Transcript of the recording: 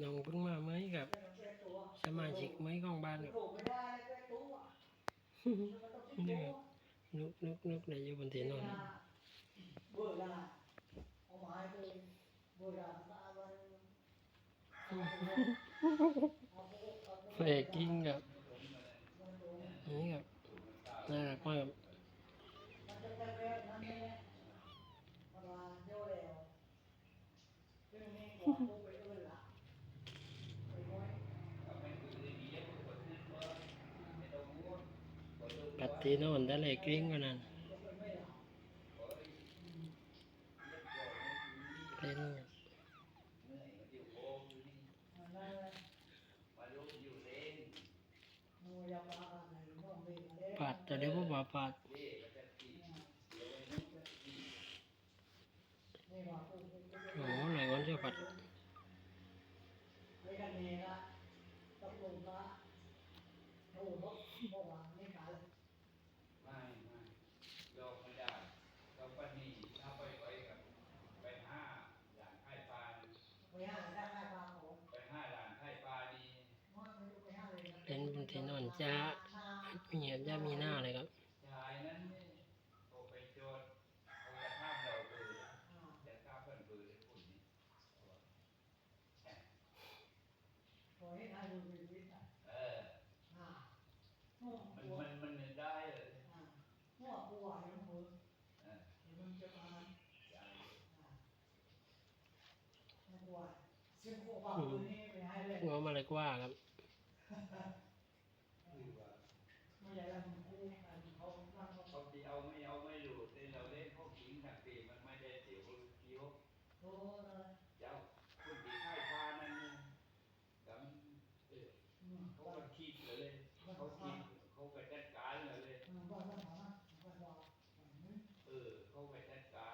น้องเพิ่งมาไหมครับ สมาชิกไหมของบ้านครับนี่ครับนุกนุกนุกในยู่บนเทียงนอนเฟกิ้งครับนี่ครับน่ารักมากครับ Latino andale gringo nan gringo pat tadi apa bapak โอ้ไหนก้อนเชื่อปัดไม่กันเองละตำรวจละโอ้โห พี่นนจะมีเงียบจะมีหน้าเลยครับมันมันมันได้เลยหัวหัวยัหัวหัวงหัหัวมาเลยกว่าครับ Ora. Chào. Quân bị khai pha nên cấm. Không có kịp nữa lên. Không kịp.